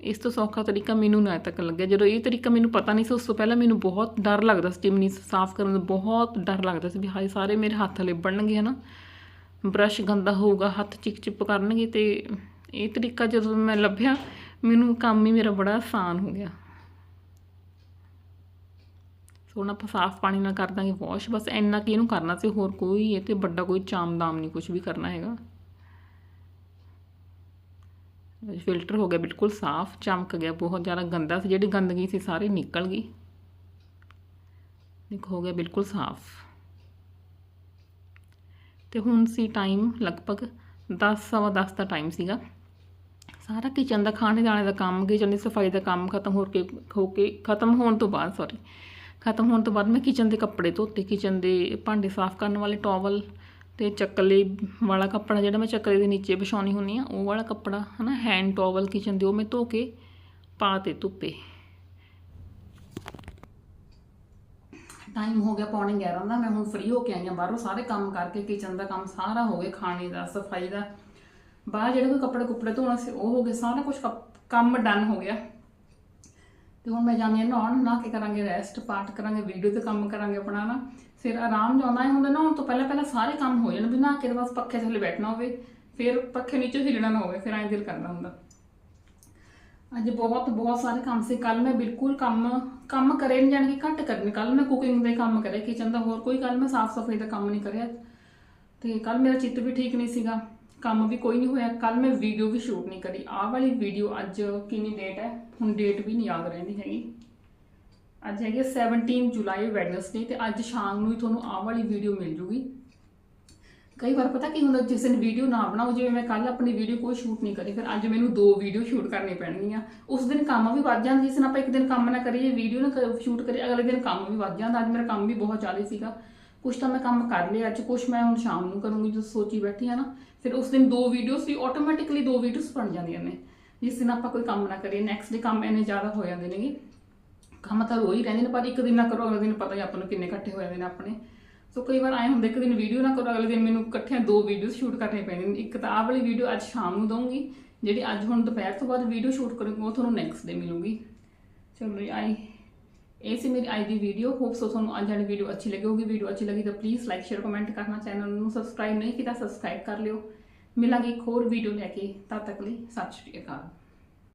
ਇਸ ਤੋਂ ਸੌਖਾ ਤਰੀਕਾ ਮੈਨੂੰ ਨਾ ਤੱਕ ਲੱਗਿਆ। ਜਦੋਂ ਇਹ ਤਰੀਕਾ ਮੈਨੂੰ ਪਤਾ ਨਹੀਂ ਸੀ, ਉਸ ਤੋਂ ਪਹਿਲਾਂ ਮੈਨੂੰ ਬਹੁਤ ਡਰ ਲੱਗਦਾ ਸੀ, ਚਿਮਨੀ ਸਾਫ਼ ਕਰਨ ਦਾ ਬਹੁਤ ਡਰ ਲੱਗਦਾ ਸੀ ਵੀ ਹਾਏ, ਸਾਰੇ ਮੇਰੇ ਹੱਥ ਲਿਬੜਨਗੇ ਹਨਾ? ਬ੍ਰਸ਼ ਗੰਦਾ ਹੋਊਗਾ, ਹੱਥ ਚਿਕ ਚਿਪ ਕਰਨਗੇ ਤੇ ਇਹ ਤਰੀਕਾ ਜਦੋਂ ਮੈਂ ਲੱਭਿਆ, ਮੈਨੂੰ ਕੰਮ ਹੀ ਮੇਰਾ ਬੜਾ ਆਸਾਨ ਹੋ ਗਿਆ। ਸੋ ਆਪਾਂ ਸਾਫ਼ ਪਾਣੀ ਨਾਲ ਕਰ ਦਾਂਗੇ ਵਾਸ਼ ਬਸ ਇੰਨਾ ਕਿ ਇਹਨੂੰ ਕਰਨਾ ਸੀ ਹੋਰ ਕੋਈ ਇਹ ਤੇ ਵੱਡਾ ਕੋਈ ਚਾਮਦਾਮ ਨਹੀਂ ਕੁਝ ਵੀ ਕਰਨਾ ਹੈਗਾ। ਫਿਲਟਰ ਹੋ ਗਿਆ ਬਿਲਕੁਲ ਸਾਫ਼, ਚਮਕ ਗਿਆ, ਬਹੁਤ ਜ਼ਿਆਦਾ ਗੰਦਾ ਸੀ, ਜਿਹੜੀ ਗੰਦਗੀ ਸੀ, ਸਾਰੀ ਨਿਕਲ ਗਈ। ਦੇਖੋ, ਹੋ ਗਿਆ ਬਿਲਕੁਲ ਸਾਫ਼। ਤੇ ਹੁਣ ਸੀ ਟਾਈਮ ਲਗਭਗ 10 ਸਵਾ 10 ਦਾ ਟਾਈਮ ਸੀਗਾ। ਸਾਰਾ ਕਿਚਨ ਦਾ, ਖਾਣੇ ਦਾਣੇ ਦਾ ਕੰਮ ਕਿਚਨ ਦੀ ਸਫ਼ਾਈ ਦਾ ਕੰਮ ਖਤਮ ਹੋ ਕੇ ਹੋ ਕੇ, ਖਤਮ ਹੋਣ ਤੋਂ ਬਾਅਦ ਸੌਰੀ ਖਤਮ ਹੋਣ ਤੋਂ ਬਾਅਦ ਮੈਂ ਕਿਚਨ ਦੇ ਕੱਪੜੇ ਧੋਤੇ। ਕਿਚਨ ਦੇ ਭਾਂਡੇ ਸਾਫ਼ ਕਰਨ ਵਾਲੇ ਟਾਵਲ ਤੇ ਚੱਕਲੇ ਵਾਲਾ ਕੱਪੜਾ ਜਿਹੜਾ ਮੈਂ ਚੱਕਲੇ ਦੇ ਨੀਚੇ ਵਿਛਾਉਣੀ ਹੁੰਨੀ ਆ ਉਹ ਵਾਲਾ ਕੱਪੜਾ, ਹਨਾ ਹੈਂਡ ਟਾਵਲ ਕਿਚਨ ਦੇ ਉਹ ਮੈਂ ਧੋ ਕੇ ਪਾ ਤੇ ਧੁੱਪੇ। ਟਾਈਮ ਹੋ ਗਿਆ ਪੌਣੇ 11 ਦਾ, ਮੈਂ ਹੁਣ ਫ੍ਰੀ ਹੋ ਕੇ ਆਈ ਹਾਂ ਬਾਹਰੋਂ, ਸਾਰੇ ਕੰਮ ਕਰਕੇ ਕਿਚਨ ਦਾ ਕੰਮ ਸਾਰਾ ਹੋ ਗਿਆ, ਖਾਣੇ ਦਾ, ਸਫ਼ਾਈ ਦਾ। ਬਾਹਰ ਜਿਹੜੇ ਕੋਈ ਕੱਪੜੇ ਕੁੱਪੜੇ ਧੋਣਾ ਸੀ, ਉਹ ਹੋ ਗਏ, ਸਾਰਾ ਕੁਝ ਕੰਮ ਡਨ ਹੋ ਗਿਆ। ਤੇ ਹੁਣ ਮੈਂ ਜਾਂਦੀ ਹਾਂ ਨਹਾਉਣ ਨਾ ਕੇ ਕਰਾਂਗੇ ਰੈਸਟ ਪਾਠ ਕਰਾਂਗੇ ਵੀਡੀਓ ਤੇ ਕੰਮ ਕਰਾਂਗੇ ਆਪਣਾ ਨਾ। ਫਿਰ ਆਰਾਮ ਜਾਉਂਦਾ ਹੈ ਹੁੰਦਾ ਨਹਾਉਣ ਤੋਂ ਪਹਿਲਾਂ ਪਹਿਲਾਂ ਸਾਰੇ ਕੰਮ ਹੋ ਜਾਣ, ਵੀ ਨਾ ਬਸ ਪੱਖੇ ਥੱਲੇ ਬੈਠਣਾ ਹੋਵੇ, ਫਿਰ ਪੱਖੇ ਨੀਚੇ ਹਿੱਲਣਾ ਨਾ ਹੋਵੇ, ਫਿਰ ਐਂ ਦਿਲ ਕਰਦਾ ਹੁੰਦਾ। ਅੱਜ ਬਹੁਤ ਬਹੁਤ ਸਾਰੇ ਕੰਮ ਸੀ। ਕੱਲ ਮੈਂ ਬਿਲਕੁਲ ਕੰਮ ਕੰਮ ਕਰੇ ਨਹੀਂ ਜਾਣ ਕਿ ਘੱਟ ਕਰਨੇ ਕੱਲ ਮੈਂ ਕੁਕਿੰਗ ਦੇ ਕੰਮ ਕਰੇ ਕਿਚਨ ਦਾ। ਹੋਰ ਕੋਈ ਕੱਲ ਮੈਂ ਸਾਫ਼ ਸਫ਼ਾਈ ਦਾ ਕੰਮ ਨਹੀਂ ਕਰਿਆ। ਤੇ ਕੱਲ ਮੇਰਾ ਚਿੱਤ ਵੀ ਠੀਕ ਨਹੀਂ ਸੀਗਾ। ਕੰਮ ਵੀ ਕੋਈ ਨਹੀਂ ਹੋਇਆ। ਕੱਲ ਮੈਂ ਵੀਡੀਓ ਵੀ ਸ਼ੂਟ ਨਹੀਂ ਕਰੀ। ਆਹ ਵਾਲੀ ਵੀਡੀਓ ਅੱਜ ਕਿੰਨੀ ਡੇਟ ਹੈ? ਹੁਣ ਡੇਟ ਵੀ ਨਹੀਂ ਯਾਦ ਰਹਿੰਦੀ ਹੈਗੀ। ਅੱਜ ਹੈਗੀ 17 ਜੁਲਾਈ ਵੈਡਨਸਡੇ ਤੇ ਅੱਜ ਸ਼ਾਮ ਨੂੰ ਹੀ ਤੁਹਾਨੂੰ ਆਹ ਵਾਲੀ ਵੀਡੀਓ ਮਿਲ ਜੂਗੀ। ਕਈ ਵਾਰ ਪਤਾ ਕੀ ਹੁੰਦਾ, ਜਿਸ ਦਿਨ ਵੀਡੀਓ ਨਾ ਬਣਾਓ, ਜਿਵੇਂ ਮੈਂ ਕੱਲ ਆਪਣੀ ਵੀਡੀਓ ਕੋਈ ਸ਼ੂਟ ਨਹੀਂ ਕਰੀ, ਫਿਰ ਅੱਜ ਮੈਨੂੰ ਦੋ ਵੀਡੀਓ ਸ਼ੂਟ ਕਰਨੀ ਪੈਣਗੀਆਂ। ਉਸ ਦਿਨ ਕੰਮ ਵੀ ਵੱਧ ਜਾਂਦਾ, ਜਿਸ ਦਿਨ ਆਪਾਂ ਇੱਕ ਦਿਨ ਕੰਮ ਨਾ ਕਰੀਏ ਵੀਡੀਓ ਨਾ ਸ਼ੂਟ ਕਰੀਏ, ਅਗਲੇ ਦਿਨ ਕੰਮ ਵੀ ਵੱਧ ਜਾਂਦਾ। ਅੱਜ ਮੇਰਾ ਕੰਮ ਵੀ ਬਹੁਤ ਜ਼ਿਆਦਾ ਸੀਗਾ। ਕੁਝ ਤਾਂ ਮੈਂ ਕੰਮ ਕਰ ਲਿਆ, ਅੱਜ ਕੁਝ ਮੈਂ ਹੁਣ ਸ਼ਾਮ ਨੂੰ ਕਰੂੰਗੀ, ਜਦੋਂ ਸੋਚੀ ਬੈਠੀ ਆ ਨਾ। ਫਿਰ ਉਸ ਦਿਨ ਦੋ ਵੀਡੀਓਜ਼ ਵੀ ਆਟੋਮੈਟਿਕਲੀ ਦੋ ਵੀਡੀਓਸ ਬਣ ਜਾਂਦੀਆਂ ਨੇ। ਜਿਸ ਦਿਨ ਆਪਾਂ ਕੋਈ ਕੰਮ ਨਾ ਕਰੀਏ ਨੈਕਸਟ ਡੇ ਕੰਮ ਇੰਨੇ ਜ਼ਿਆਦਾ ਹੋ ਜਾਂਦੇ ਨੇਗੇ। ਕੰਮ ਤਾਂ ਰੋਜ਼ ਹੀ ਰਹਿੰਦੇ ਨੇ, ਪਰ ਇੱਕ ਦਿਨ ਨਾ ਕਰੋ, ਅਗਲੇ ਦਿਨ ਪਤਾ ਹੀ ਆਪਾਂ ਨੂੰ ਕਿੰਨੇ ਇਕੱਠੇ ਹੋ ਜਾਂਦੇ ਨੇ ਆਪਣੇ। ਸੋ ਕਈ ਵਾਰ ਆਏ ਹੁੰਦੇ, ਇੱਕ ਦਿਨ ਵੀਡੀਓ ਨਾ ਕਰੋ, ਅਗਲੇ ਦਿਨ ਮੈਨੂੰ ਇਕੱਠਿਆਂ ਦੋ ਵੀਡੀਓਜ਼ ਸ਼ੂਟ ਕਰਨੇ ਪੈਣੇ ਇੱਕ ਤਾਂ ਆਹ ਵਾਲੀ ਵੀਡੀਓ ਅੱਜ ਸ਼ਾਮ ਨੂੰ ਦਊਂਗੀ, ਜਿਹੜੀ ਅੱਜ ਹੁਣ ਦੁਪਹਿਰ ਤੋਂ ਬਾਅਦ ਵੀਡੀਓ ਸ਼ੂਟ ਕਰੂੰਗੀ, ਉਹ ਤੁਹਾਨੂੰ ਨੈਕਸਟ ਡੇ ਮਿਲੂਗੀ। ਚਲੋ ਜੀ, ਆਈ। ਇਹ ਸੀ ਮੇਰੀ ਅੱਜ ਦੀ ਵੀਡੀਓ ਹੋਪ ਸੋ ਤੁਹਾਨੂੰ ਅੱਜ ਵਾਲੀ ਵੀਡੀਓ ਅੱਛੀ ਲੱਗੀ ਹੋਗੀ ਵੀਡੀਓ ਅੱਛੀ ਲੱਗੀ ਤਾਂ ਪਲੀਜ਼ ਲਾਈਕ ਸ਼ੇਅਰ ਕਮੈਂਟ ਕਰਨਾ। ਚੈਨਲ ਨੂੰ ਸਬਸਕ੍ਰਾਈਬ ਨਹੀਂ ਕੀਤਾ ਸਬਸਕ੍ਰਾਈਬ ਕਰ ਲਿਓ। ਮਿਲਾਂਗੇ ਇੱਕ ਹੋਰ ਵੀਡੀਓ ਲੈ ਕੇ। ਤਦ ਤੱਕ ਲਈ ਸਤਿ ਸ਼੍ਰੀ ਅਕਾਲ।